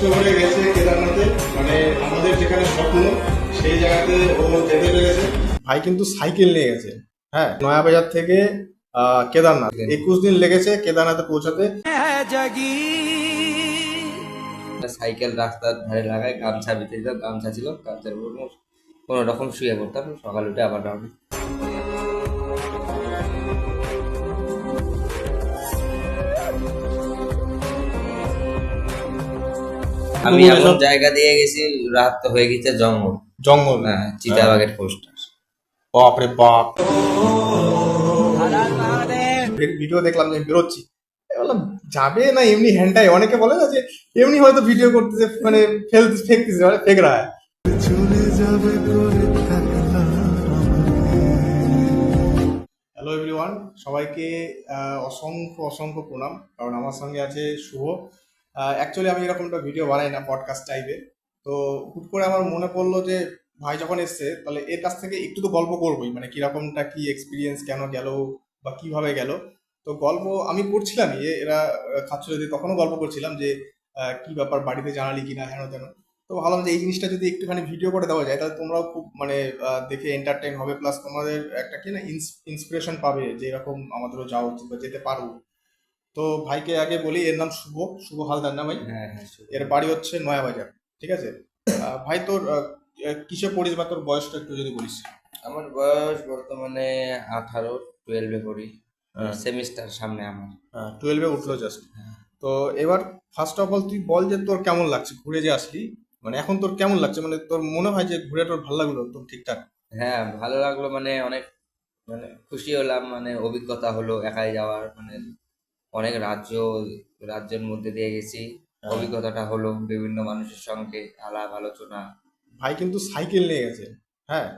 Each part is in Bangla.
কষ্ট করে গেছে কেদারনাথে। মানে আমাদের যেখানে স্বপ্ন সেই জায়গাতে ও যেতে পেরেছে। ভাই কিন্তু সাইকেল নিয়ে গেছে। হ্যাঁ নয়াবাজার থেকে আহ, কেদারনাথ। একুশ দিন লেগেছে কেদারনাথে পৌঁছাতে। সাইকেল রাস্তার ধারে লাগায় গামছা বিতে দিতাম গামছা ছিল গামছার উপর কোনো রকম শুয়ে পড়তাম সকাল উঠে আবার রাউন্ড আমি এমন জায়গা দিয়ে গেছি রাত তো হয়ে গেছে জঙ্গল। জঙ্গল? হ্যাঁ চিতাবাগের পোস্টার বাপরে বাপ। ভিডিও দেখলাম যে বেরোচ্ছি। বললাম যাবে না এমনি হ্যান্ডটাই অনেকে বলে না যে এমনি হয়তো ভিডিও করতেছে মানে ফেলতে ফেকতেছে মানে ফেক রায়। হ্যালো এভরিওয়ান সবাইকে আহ, অসংখ্য অসংখ্য প্রণাম। কারণ আমার সঙ্গে আছে শুভ। অ্যাকচুয়ালি আমি এরকমটা ভিডিও বানাই না পডকাস্ট টাইপে তো হুট করে আমার মনে পড়ল যে, ভাই যখন এসছে, তাহলে এর কাছ থেকে একটু তো গল্প করবোই মানে কিরকমটা কি এক্সপিরিয়েন্স কেন গেল বা কীভাবে গেল। তো গল্প আমি করছিলামই এরা খাচ্ছ যদি তখনও গল্প করছিলাম যে কি ব্যাপার, বাড়িতে জানালি কিনা, হেন তেন। তো ভাবলাম যে এই জিনিসটা যদি একটুখানি ভিডিও করে দেওয়া যায়, তাহলে তোমরাও খুব মানে দেখে এন্টারটেইন হবে প্লাস তোমাদের একটা কি না ইন্সপিরেশন পাবে যে এরকম আমাদেরও যাওয়া উচিত বা যেতে পারব। তো ভাইকে আগে বলি এর নাম শুভ শুভ হালদার না ভাই হ্যাঁ হ্যাঁ। এর বাড়ি হচ্ছে নয়াবাজার ঠিক আছে? ভাই তোর কিসে পড়িস বা তোর বয়সটা একটু যদি বলিস? আমার বয়স বর্তমানে আঠারো টুয়েলভে পড়ি। হ্যাঁ। সেমিস্টার সামনে আমার। টুয়েলভে উঠল জাস্ট হ্যাঁ। তো এবার ফার্স্ট অফ অল তুই বল যে তোর কেমন লাগছে ঘুরে যে আসলি। মানে এখন তোর কেমন লাগছে? মানে তোর মনে হয় যে ঘুরে তোর ভালো লাগল তোর ঠিকঠাক? হ্যাঁ ভালো লাগল মানে অনেক মানে খুশি হলাম মানে অভিজ্ঞতা হলো একাই যাওয়ার মানে অনেক রাজ্য রাজ্যের মধ্যে দিয়ে গেছি। হ্যাঁ। অভিজ্ঞতাটা হলো বিভিন্ন মানুষের সঙ্গে আলাপ আলোচনা। ভাই কিন্তু সাইকেল নিয়ে গেছে। হ্যাঁ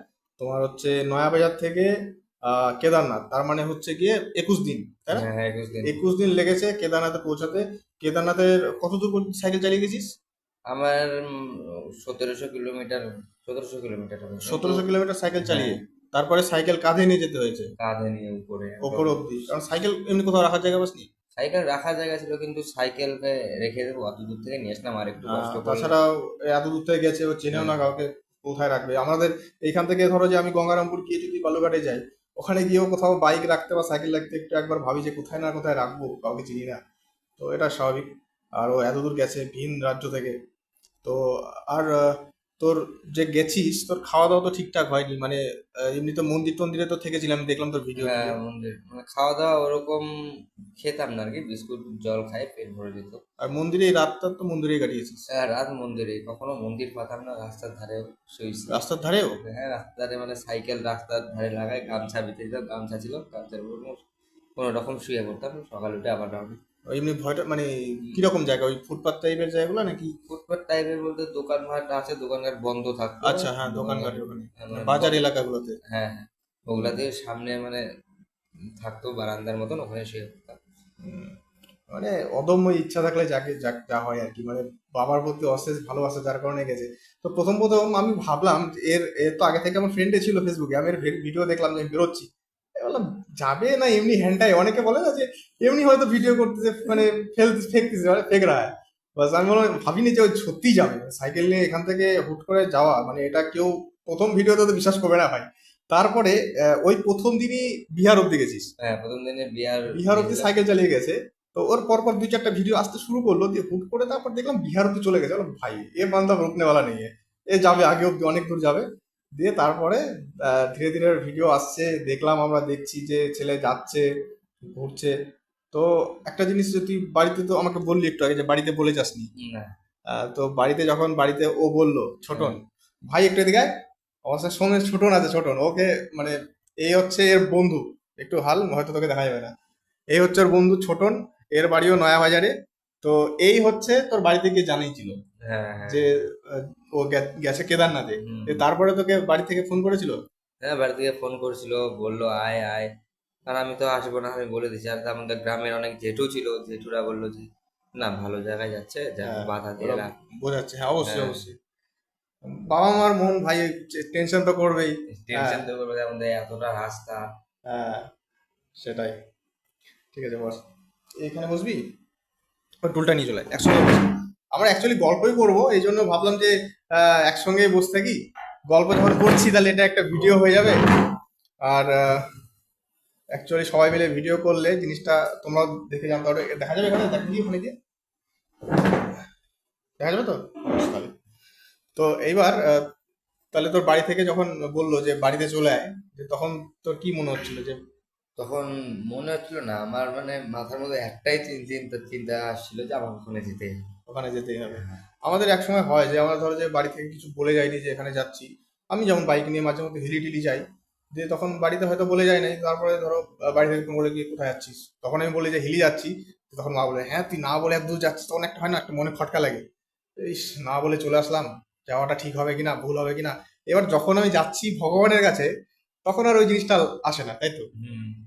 তোমার হচ্ছে নয়াবাজার থেকে আহ, কেদারনাথ। তার মানে হচ্ছে গিয়ে একুশ দিন তাই না? হ্যাঁ হ্যাঁ একুশ দিন। একুশ দিন লেগেছে কেদারনাথে পৌঁছাতে। কেদারনাথের কত দূর সাইকেল চালিয়ে গেছিস? আমার সতেরোশো কিলোমিটার সতেরোশো কিলোমিটার। সতেরোশো কিলোমিটার সাইকেল চালিয়ে। তারপরে সাইকেল কাঁধে নিয়ে যেতে হয়েছে? কাঁধে নিয়ে উপরে উপর অব্দি কারণ সাইকেল এমনি কোথাও রাখার জায়গা পাসনি? সাইকেল রাখার জায়গা ছিল কিন্তু সাইকেলকে রেখে দেবো অত দূর থেকে নিয়ে আসলাম আর একটু কষ্ট করে। তাছাড়াও এত দূর থেকে গেছে ও চেনেও না কাউকে কোথায় রাখবে। আমাদের এইখান থেকে ধরো যে আমি গঙ্গারামপুর গিয়ে যদি বালুঘাটে যাই ওখানে গিয়েও কোথাও বাইক রাখতে বা সাইকেল রাখতে একটু একবার ভাবি যে কোথায় না কোথায় রাখব কাউকে চিনি না। তো এটা স্বাভাবিক। আর ও এত দূর গেছে ভিন রাজ্য থেকে। তো আর আহ, তোর যে গেছিস তোর খাওয়া দাওয়া তো ঠিকঠাক হয়নি। মানে এমনি তো মন্দির টন্দিরে তো থেকেছিলাম দেখলাম তোর ভিডিও হ্যাঁ মন্দির। মানে খাওয়া দাওয়া ওরকম খেতাম না আর কি বিস্কুট জল খাই পেট ভরে যেত। আর মন্দিরে এই রাতটা তো মন্দিরেই কাটিয়েছিস। হ্যাঁ, রাত মন্দিরে কখনো মন্দির পাতাম না রাস্তার ধারে শুয়েছি রাস্তার ধারেও? হ্যাঁ রাস্তার ধারে মানে সাইকেল রাস্তার ধারে লাগায় গামছা বিতে দিতাম গামছা ছিল গামছার উপর কোনো রকম শুয়ে পড়তাম সকাল উঠে আবার রাউন্ড এমনি ভয়টা মানে কীরকম জায়গা? ওই ফুটপাথ টাইপের জায়গাগুলো নাকি? ফুটপাথ টাইপের বলতে দোকানঘাট আছে দোকানঘাট বন্ধ থাকতো। আচ্ছা হ্যাঁ দোকানঘাট ওখানে। হ্যাঁ, মানে বাজার এলাকাগুলোতে। হ্যাঁ হ্যাঁ। ওগুলা দিয়ে সামনে মানে থাকতো বারান্দার মতন ওখানে পড়তাম মানে অদম্য ইচ্ছা থাকলে যাকে যা- যা হয় আর কি। মানে বাবার প্রতি অশেষ ভালোবাসা যার কারণে গেছে। তো প্রথম প্রথম আমি ভাবলাম এর এর তো আগে থেকে আমার ফ্রেন্ডে ছিল ফেসবুকে আমি এর ভিডিও দেখলাম যে আমি বেরোচ্ছি। বললাম যাবে না এমনি হ্যান্ডটাই অনেকে বলে না যে এমনি হয়তো ভিডিও করতেছে মানে ফেলতে ফেকতেছে মানে ফেক রায়। বাস আমি মনে ভাবিনি যে ওই সত্যি যাবে। সাইকেল নিয়ে এখান থেকে হুট করে যাওয়া মানে এটা কেউ প্রথম ভিডিওতে তো বিশ্বাস করবে না ভাই। তারপরে ওই প্রথম দিনই বিহার অব্দি গেছিস? হ্যাঁ প্রথম দিনে বিহার বিহার অব্দি সাইকেল চালিয়ে গেছে। তো ওর পরপর দুই চারটা ভিডিও আসতে শুরু করল দিয়ে হুট করে তারপর দেখলাম বিহার অব্দি চলে গেছে। ভাই এ বান্ধব রুকনেওয়ালা নেই। এ যাবে আগে অব্দি অনেক দূর যাবে। দিয়ে তারপরে ধীরে ধীরে ভিডিও আসছে দেখলাম আমরা দেখছি যে ছেলে যাচ্ছে ঘুরছে। তো একটা জিনিস যে তুই বাড়িতে তো আমাকে বললি একটু আগে যে বাড়িতে বলে যাসনি। না তো বাড়িতে যখন বাড়িতে ও বলল ছোটন ভাই একটু এদিকে। অবশ্য সঙ্গে ছোটন আছে ছোটন। ওকে মানে এই হচ্ছে এর বন্ধু। একটু হাল হয়তো তোকে দেখা যাবে না। এই হচ্ছে ওর বন্ধু ছোটন এর বাড়িও নয়া বাজারে তো এই হচ্ছে তোর বাড়িতে গিয়ে জানিয়েছিল হ্যাঁ হ্যাঁ। যে ও গেছে কেদারনাথে। তারপরে তোকে বাড়ি থেকে ফোন করেছিল? হ্যাঁ বাড়ি থেকে ফোন করেছিল। বলল আয় আয়। আর আমি তো আসব না আমি বলে দিচ্ছি আর আমাদের গ্রামের অনেক জেঠু ছিল জেঠুরা বলল যে না ভালো জায়গায় যাচ্ছে যা হ্যাঁ, বাধা দিয়ে রাখ। বোঝাচ্ছে হ্যাঁ অবশ্যই হ্যাঁ। অবশ্যই। বাবা মার মন ভাই টেনশন তো করবেই। টেনশন তো করবে আমাদের এতটা রাস্তা। হ্যাঁ সেটাই। ঠিক আছে বস। এখানে বসবি? টুলটা নিয়ে চলে একসঙ্গে। আমরা অ্যাকচুয়ালি গল্পই করব এই জন্য ভাবলাম যে আহ, একসঙ্গে বসে থাকি। গল্প যখন করছি তাহলে এটা একটা ভিডিও হয়ে যাবে। আর অ্যাকচুয়ালি সবাই মিলে ভিডিও করলে জিনিসটা তোমরা দেখে জানতে পারবে। দেখা যাবে এখানে? দেখা কি ওখানে গিয়ে দেখা যাবে তো? তাহলে। তো এইবার তাহলে তোর বাড়ি থেকে যখন বলল যে বাড়িতে চলে আয় যে তখন তোর কি মনে হচ্ছিল যে? তখন মনে হচ্ছিল না আমার মানে মাথার মধ্যে একটাই চিন্তা চিন্তা আসছিল যে আমার ওখানে যেতে। ওখানে যেতেই হবে। আমাদের এক সময় হয় যে আমরা ধরো যে বাড়ি থেকে কিছু বলে যাইনি যে এখানে যাচ্ছি। আমি যেমন বাইক নিয়ে মাঝে মধ্যে হিলি টিলি যাই যে তখন বাড়িতে হয়তো বলে যাই নাই তারপরে ধরো বাড়ি থেকে বলে গিয়ে কোথায় যাচ্ছিস? তখন আমি বলি যে হিলি যাচ্ছি। তখন মা বলে হ্যাঁ তুই না বলে এত দূর যাচ্ছিস তখন একটা হয় না একটা মনে খটকা লাগে। ইস না বলে চলে আসলাম যাওয়াটা ঠিক হবে কিনা ভুল হবে কিনা? এবার যখন আমি যাচ্ছি ভগবানের কাছে তখন আর ওই জিনিসটা আসে না তাই তো?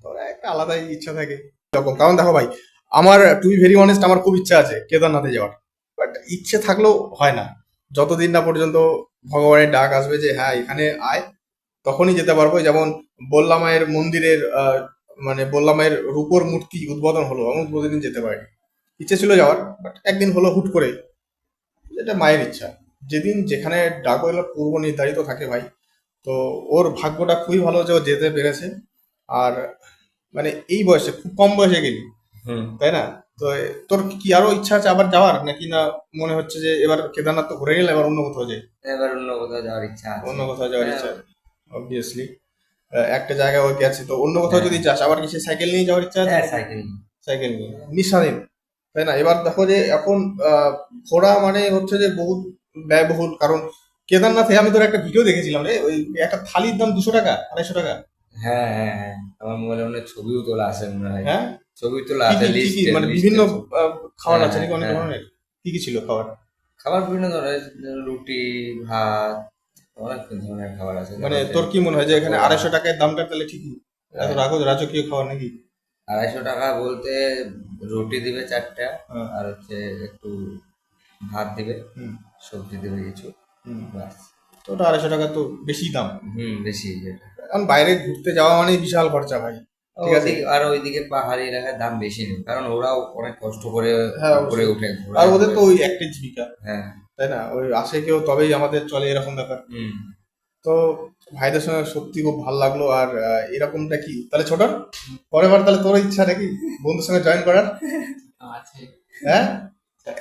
তো একটা আলাদাই ইচ্ছা থাকে। এরকম। কারণ দেখো ভাই আমার টু বি ভেরি অনেস্ট আমার খুব ইচ্ছা আছে কেদারনাথে যাওয়ার। বাট ইচ্ছে থাকলেও হয় না। যতদিন না পর্যন্ত ভগবানের ডাক আসবে যে হ্যাঁ এখানে আয়। তখনই যেতে পারব। যেমন বল্লা মায়ের মন্দিরের আহ, মানে বল্লা মায়ের রূপোর মূর্তি উদ্বোধন হলো আমি উদ্বোধন যেতে পারিনি ইচ্ছে ছিল যাওয়ার বাট একদিন হলো হুট করে। এটা মায়ের ইচ্ছা। যেদিন যেখানে ডাক হলো পূর্ব নির্ধারিত থাকে ভাই তো ওর ভাগ্যটা খুবই ভালো যে ও যেতে পেরেছে। আর মানে এই বয়সে খুব কম বয়সে গেলি। তাই না? তো তোর কি আরও ইচ্ছা আছে আবার যাওয়ার? নাকি না মনে হচ্ছে যে এবার কেদারনাথ তো ঘুরে গেলে এবার অন্য কোথাও যাই? এবার অন্য কোথাও যাওয়ার ইচ্ছা অন্য কোথাও যাওয়ার। ইচ্ছা অবভিয়াসলি একটা জায়গায় ওই গেছে তো অন্য কোথাও যদি যাস আবার কি সে সাইকেল নিয়ে যাওয়ার ইচ্ছা আছে? হ্যাঁ সাইকেল সাইকেল নিয়ে। নিঃস্বাধীন। তাই না? এবার দেখো যে এখন ঘোরা মানে হচ্ছে যে বহুত ব্যয়বহুল। কারণ কেদারনাথে আমি তোর একটা ভিডিও দেখেছিলাম রে ওই একটা থালির দাম দুশো টাকা আড়াইশো টাকা। হ্যাঁ হ্যাঁ হ্যাঁ। আমার মোবাইলে অনেক ছবিও তোলা আছে মনে হয়। হ্যাঁ? ছবি তোলা আছে লিস্ট মানে বিভিন্ন খাবার হ্যাঁ, আছে নাকি অনেক হ্যাঁ। ধরনের? কি কি ছিল খাবার? খাবার বিভিন্ন ধরনের রুটি ভাত অনেক ধরনের খাবার আছে মানে তোর কি মনে হয় যে এখানে আড়াইশো টাকায় দামটা তাহলে ঠিকই? এত রাখো রাজকীয় খাবার নাকি? আড়াইশো টাকা বলতে রুটি দিবে চারটা হ্যাঁ। আর হচ্ছে একটু ভাত দিবে সবজি দিবে কিছু ব্যাস। তো ওটা আড়াইশো টাকা তো বেশি দাম। হুম বেশি কারণ বাইরে ঘুরতে যাওয়া মানে বিশাল খরচা ভাই। ঠিক আছে। আর ওইদিকে পাহাড়ি এলাকায় দাম বেশি নেই কারণ ওরাও অনেক কষ্ট করে হ্যাঁ, করে উঠে আর ওদের তো ওই একটাই জীবিকা। হ্যাঁ। তাই না? ওই আসে কেউ তবেই আমাদের চলে এরকম ব্যাপার। তো ভাইদের সঙ্গে সত্যি খুব ভালো লাগল আর এরকমটা কি? তাহলে ছোট? পরের বার তাহলে তোর ইচ্ছা নাকি? বন্ধুর সঙ্গে জয়েন করার? হ্যাঁ?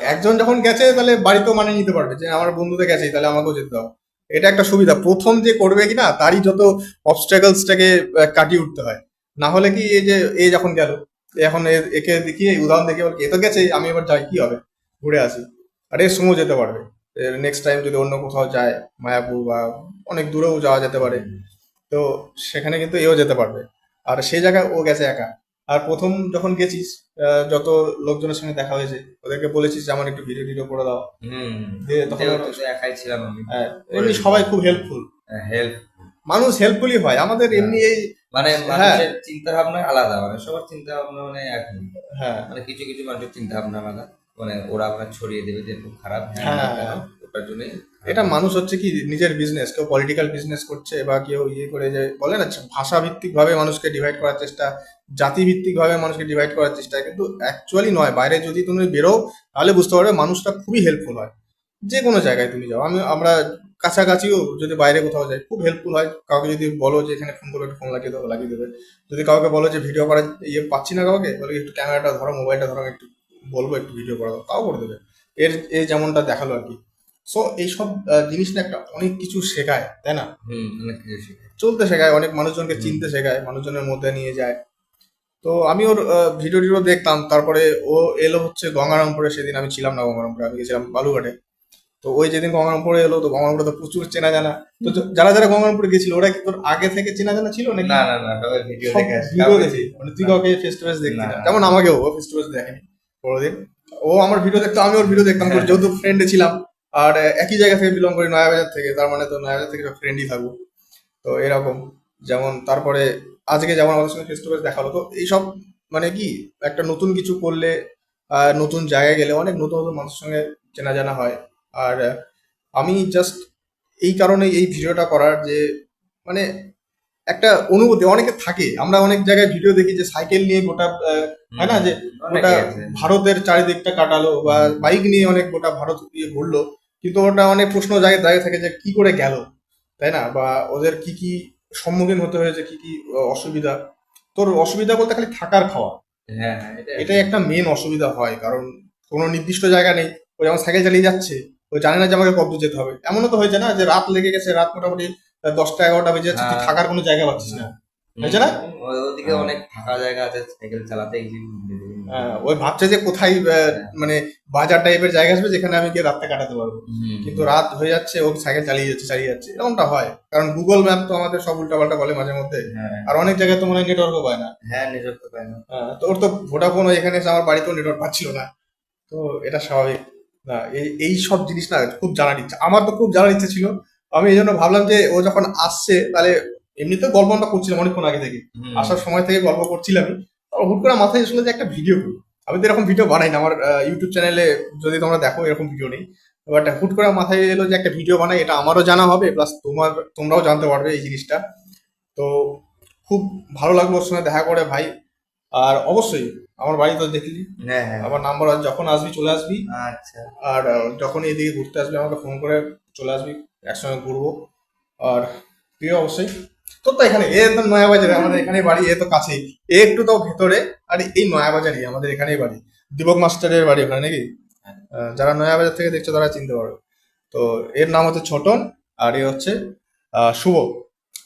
একজন যখন গেছে তাহলে বাড়িতেও মানে নিতে পারবে যে আমার বন্ধুতে গেছে তাহলে আমাকেও যেতে দাও। এটা একটা সুবিধা। প্রথম যে করবে কিনা তারই যত অবস্ট্রাগলসটাকে কাটিয়ে উঠতে হয়। না হলে কি এই যে এ যখন গেল এখন একে দেখিয়ে উদাহরণ দেখে এ তো গেছে আমি এবার যাই কি হবে? ঘুরে আসি। আর এর সময় যেতে পারবে। নেক্সট টাইম যদি অন্য কোথাও যায় মায়াপুর বা অনেক দূরেও যাওয়া যেতে পারে তো সেখানে কিন্তু এও যেতে পারবে। আর সেই জায়গায় ও গেছে একা। আর প্রথম যখন গেছিস যত লোকজনের সঙ্গে দেখা হয়েছে ওদেরকে বলেছিস যে আমার একটু ভিডিও টিডিও করে দাও। হুম। তখন একাই ছিলাম আমি। হ্যাঁ, এমনি সবাই খুব হেল্পফুল হেল্প মানুষ হেল্পফুলই হয়। আমাদের এমনি এই মানে হ্যাঁ। মানুষের চিন্তা ভাবনা আলাদা মানে সবার চিন্তা ভাবনা মানে একই হ্যাঁ মানে কিছু কিছু মানুষের চিন্তা ভাবনা আলাদা মানে ওরা আপনার ছড়িয়ে দেবে যে খুব খারাপ হ্যাঁ হ্যাঁ? হ্যাঁ। ওটার জন্যই এটা মানুষ হচ্ছে কি নিজের বিজনেস কেউ পলিটিক্যাল বিজনেস করছে বা কেউ ইয়ে করে যে বলে না ভাষা ভিত্তিক ভাবে মানুষকে ডিভাইড করার চেষ্টা জাতি ভিত্তিক ভাবে মানুষকে ডিভাইড করার চেষ্টা কিন্তু অ্যাকচুয়ালি নয় বাইরে যদি তুমি বেরো তাহলে বুঝতে পারবে মানুষটা খুবই হেল্পফুল হয় যে কোনো জায়গায় তুমি যাও আমি আমরা কাছাকাছিও যদি বাইরে কোথাও যায় খুব হেল্পফুল হয়। কাউকে যদি বলো যে এখানে ফোন করে ফোন লাগিয়ে দেবো লাগিয়ে দেবে। যদি কাউকে বলো যে ভিডিও করার ইয়ে পাচ্ছি না কাউকে? বলে একটু ক্যামেরাটা ধরো মোবাইলটা ধরো একটু বলব একটু ভিডিও করা তাও করে দেবে। এর এ যেমনটা দেখাল আর কি। সো এইসব জিনিস না একটা অনেক কিছু শেখায় তাই না? অনেক কিছু শিখে চলতে শেখায় অনেক মানুষজনকে চিনতে শেখায় মানুষজনের মধ্যে নিয়ে যায়। তো আমি ওর ভিডিও টিডিও দেখতাম। তারপরে ও এলো হচ্ছে গঙ্গারামপুরে সেদিন আমি ছিলাম না গঙ্গারামপুরে আমি গেছিলাম বালুঘাটে তো ওই যেদিন গঙ্গারামপুরে এলো তো গঙ্গারামপুরে তো প্রচুর চেনা জানা। তো যারা যারা গঙ্গারামপুরে গেছিল ওরা কি তোর আগে থেকে চেনা জানা ছিল নাকি? না না না ভিডিও দেখে আসে। ভিডিও দেখি। মানে তুই কাউকে ফেস টু ফেস দেখতি না। যেমন আমাকেও ও ফেস টু ফেস দেখেনি কোনোদিন। ও আমার ভিডিও দেখতো আমি ওর ভিডিও দেখতাম যেহেতু ফ্রেন্ডে ছিলাম। আর একই জায়গা থেকে বিলং করি নয়াবাজার থেকে। তার মানে তো নয়াবাজার থেকে ফ্রেন্ডই থাকব। তো এরকম। যেমন তারপরে আজকে যেমন আমাদের সঙ্গে ফেস টু ফেস দেখা হলো তো এইসব মানে কি একটা নতুন কিছু করলে আহ, নতুন জায়গায় গেলে অনেক নতুন নতুন মানুষের সঙ্গে চেনা জানা হয়। আর আমি জাস্ট এই কারণে এই ভিডিওটা করার যে মানে একটা অনুভূতি অনেকে থাকে। আমরা অনেক জায়গায় ভিডিও দেখি যে সাইকেল নিয়ে গোটা হয় না? যে ওটা ভারতের চারিদিকটা কাটালো বা বাইক নিয়ে অনেক গোটা ভারত দিয়ে ঘুরলো। কিন্তু ওটা অনেক প্রশ্ন জায়গায় দাঁড়িয়ে থাকে যে কি করে গেল তাই না? বা ওদের কি কি সম্মুখীন হতে হয়েছে কি কি অসুবিধা? তোর অসুবিধা বলতে খালি থাকার খাওয়া। হ্যাঁ হ্যাঁ এটা এটাই একটা মেন অসুবিধা হয় কারণ কোনো নির্দিষ্ট জায়গা নেই। ও যেমন সাইকেল চালিয়ে যাচ্ছে ও জানে না যে আমাকে কত যেতে হবে। এমনও তো হয়েছে না যে রাত লেগে গেছে রাত মোটামুটি দশটা এগারোটা বেজে যাচ্ছে তুই হ্যাঁ। থাকার কোনো জায়গা পাচ্ছিস না। হয়েছে না? ওদিকে অনেক ফাঁকা জায়গা আছে সাইকেল চালাতে হ্যাঁ, ওই ভাবছে যে কোথায় মানে বাজার টাইপের জায়গা আসবে যেখানে আমি গিয়ে রাতটা কাটাতে পারব। কিন্তু রাত হয়ে যাচ্ছে ও সাইকেল চালিয়ে যাচ্ছে চালিয়ে যাচ্ছে এরকমটা হয়। কারণ গুগল ম্যাপ তো আমাদের সব উল্টাপাল্টা বলে মাঝে মধ্যে। হ্যাঁ। আর অনেক জায়গায় তো মনে হয় নেটওয়ার্কও পায় না। হ্যাঁ নেটওয়ার্ক তো পায় না। হ্যাঁ, তো ওর তো ভোডাফোন এখানে এসে আমার বাড়িতেও নেটওয়ার্ক পাচ্ছিল না। তো এটা স্বাভাবিক। না এই সব জিনিস না খুব জানার ইচ্ছা। আমার তো খুব জানার ইচ্ছা ছিল। আমি এই জন্য ভাবলাম যে ও যখন আসছে তাহলে এমনিতেও গল্প আমরা করছিলাম অনেকক্ষণ আগে থেকে। আসার সময় থেকে গল্প করছিলামই তারপর হুট করে মাথায় এসেছিল যে একটা ভিডিও করি আমি তো এরকম ভিডিও বানাই না। আমার ইউটিউব চ্যানেলে যদি তোমরা দেখো এরকম ভিডিও নেই। বাট হুট করে মাথায় এলো যে একটা ভিডিও বানাই এটা আমারও জানা হবে প্লাস তোমার তোমরাও জানতে পারবে এই জিনিসটা। তো খুব ভালো লাগল ওর সঙ্গে দেখা করে ভাই। আর অবশ্যই আমার বাড়ি তো দেখলি হ্যাঁ হ্যাঁ। আমার নাম্বার যখন আসবি চলে আসবি। আচ্ছা। আর যখন এদিকে ঘুরতে আসবি আমাকে ফোন করে চলে আসবি। একসঙ্গে ঘুরবো। আর তুই অবশ্যই। তোর তো এখানে এ তো নয়া বাজারে আমাদের এখানে বাড়ি এ তো কাছেই। এ একটু তো ভেতরে আর এই নয়া বাজারই আমাদের এখানেই বাড়ি। দীপক মাস্টারের বাড়ি ওখানে নাকি। যারা নয়া বাজার থেকে দেখছ তারা চিনতে পারবে। তো এর নাম হচ্ছে ছোটন আর এ হচ্ছে শুভ।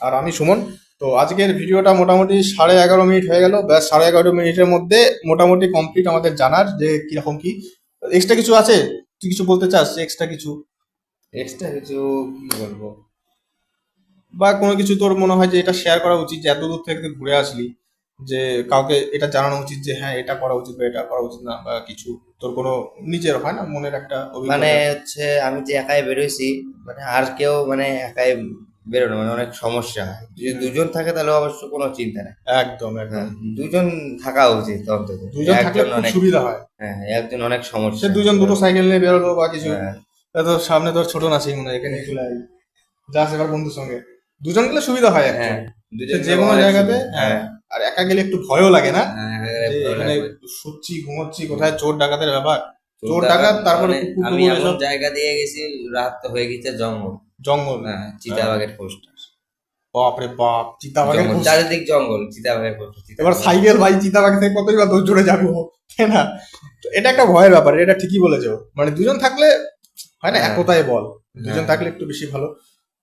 আর আমি সুমন। তো আজকের ভিডিওটা মোটামুটি সাড়ে এগারো মিনিট হয়ে গেল। ব্যাস সাড়ে এগারো মিনিটের মধ্যে মোটামুটি কমপ্লিট আমাদের জানার যে কীরকম কি। এক্সট্রা কিছু আছে? তুই কিছু বলতে চাস? এক্সট্রা কিছু? এক্সট্রা কিছু কি বলব? বা কোনো কিছু তোর মনে হয় যে এটা শেয়ার করা উচিত যে এত দূর থেকে তুই ঘুরে আসলি যে কাউকে এটা জানানো উচিত যে হ্যাঁ এটা করা উচিত বা এটা করা উচিত না বা কিছু। তোর কোনো নিজের হয় না? মনের একটা। মানে হচ্ছে আমি যে একাই বেরোইছি মানে আর কেউ মানে একাই বেরোনো মানে অনেক সমস্যা। হয়। যদি দুজন থাকে তাহলে অবশ্য কোনো চিন্তা নেই। একদম একদম। হ্যাঁ, দুজন থাকা উচিত অন্তত। দুজন থাকলে খুব সুবিধা হয়। হ্যাঁ একজন অনেক সমস্যা। দুজন দুটো সাইকেল নিয়ে বেরোলো বা কিছু। হ্যাঁ, তো সামনে তোর ছোট মনে হয় এখানে চলে আসবি। যাস এবার বন্ধুর সঙ্গে। দুজন গেলে সুবিধা হয় হ্যাঁ যে কোনো জায়গাতে হ্যাঁ। আর একা গেলে একটু ভয়ও লাগে না? হ্যাঁ, হ্যাঁ, লাগবে। শুচ্ছি ঘুমোচ্ছি কোথায় চোর ডাকাতের ব্যাপার? চোর ডাকাত, তারপরে মানে আমি এমন জায়গা দিয়ে গেছি রাত তো হয়ে গেছে জঙ্গল। জঙ্গল। হ্যাঁ চিতাবাগের পোস্টার বাপরে বাপ চিতাবাঘের জঙ্গল চারিদিক জঙ্গল চিতাবাগের পোস্টার এবার সাইকেল ভাই চিতাবাঘ থেকে কতই বা দূর জুড়ে যাবে তাই না? তো এটা একটা ভয়ের ব্যাপার এটা ঠিকই বলেছ। মানে দুজন থাকলে হয় না হ্যাঁ। একতায় বল। দুজন হ্যাঁ। থাকলে একটু বেশি ভালো।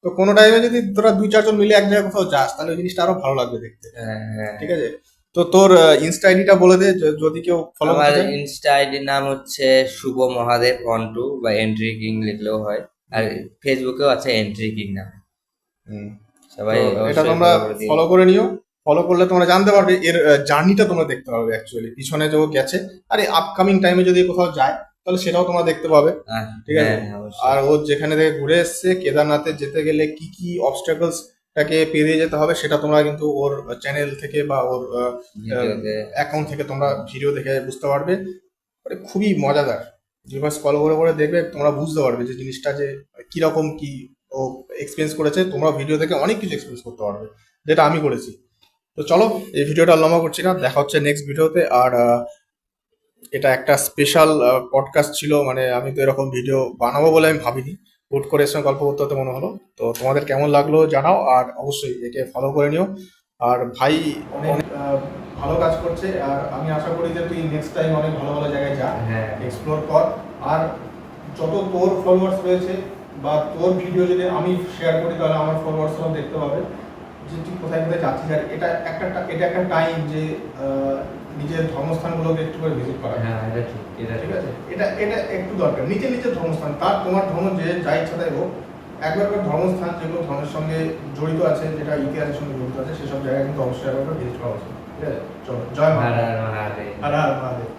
তো কোনো টাইমে যদি তোরা দুই চারজন মিলে এক জায়গায় কোথাও যাস তাহলে ওই জিনিসটা আরও ভালো লাগবে দেখতে। হ্যাঁ হ্যাঁ। ঠিক আছে? তো তোর ইনস্টা আইডিটা বলে দে য- যদি কেউ ফলো আমার করতে চায়। ইনস্টা আইডির নাম হচ্ছে শুভ মহাদেব ওয়ান টু বা এন্ট্রি কিং লিখলেও হয়। আর ফেসবুকেও আছে এন্ট্রি কিং নাম। সবাই এটা তোমরা। ফলো করে নিও। ফলো করলে তোমরা জানতে পারবে এর জার্নিটা তোমরা দেখতে পারবে অ্যাকচুয়ালি পিছনে যে ও গেছে আর এই আপকামিং টাইমে যদি কোথাও যায় তাহলে সেটাও তোমরা দেখতে পাবে। হ্যাঁ, ঠিক আছে? হ্যাঁ। আর ও যেখানে থেকে ঘুরে এসছে কেদারনাথে যেতে গেলে কি কি অবস্টাকলস টাকে পেরিয়ে যেতে হবে সেটা তোমরা কিন্তু ওর চ্যানেল থেকে বা ওর অ্যাকাউন্ট থেকে তোমরা ভিডিও দেখে বুঝতে পারবে। খুবই মজাদার। রিভার্স কল করে করে দেখবে তোমরা বুঝতে পারবে যে জিনিসটা যে কীরকম কি ও এক্সপিরিয়েন্স করেছে, তোমরা ভিডিও থেকে অনেক কিছু এক্সপিরিয়েন্স করতে পারবে, যেটা আমি করেছি। তো চলো, এই ভিডিওটা লম্বা করছি না, দেখা হচ্ছে নেক্সট ভিডিওতে আর এটা একটা স্পেশাল পডকাস্ট ছিল মানে আমি তো এরকম ভিডিও বানাবো বলে আমি ভাবিনি। হুট করে সঙ্গে গল্প করতে হতে মনে হলো। তো তোমাদের কেমন লাগল জানাও, আর অবশ্যই একে ফলো করে নিও। আর ভাই অনেক ভালো কাজ করছে আর আমি আশা করি যে তুই নেক্সট টাইম অনেক ভালো ভালো জায়গায় যা হ্যাঁ। এক্সপ্লোর কর। আর যত তোর ফলোয়ার্স রয়েছে বা তোর ভিডিও যদি আমি শেয়ার করি তাহলে আমার ফলোয়ার্সরাও দেখতে পাবে যে তুই কোথায় কোথায় যাচ্ছিস। আর এটা একটা এটা একটা টাইম যে নিজের ধর্মস্থানগুলোকে একটু করে ভিজিট করা। হ্যাঁ এটা ঠিক এটা ঠিক ঠিক। আছে? এটা এটা একটু দরকার। নিজের নিজের ধর্মস্থান তার তোমার ধর্ম যে যা ইচ্ছা তাই হোক একবার করে ধর্মস্থান যেগুলো ধর্মের সঙ্গে জড়িত আছে যেটা ইতিহাসের সঙ্গে জড়িত আছে সেসব জায়গায় কিন্তু অবশ্যই একবার ভিজিট করা উচিত। ঠিক আছে? চলো জয় মহারাজ হর হর মহাদেব।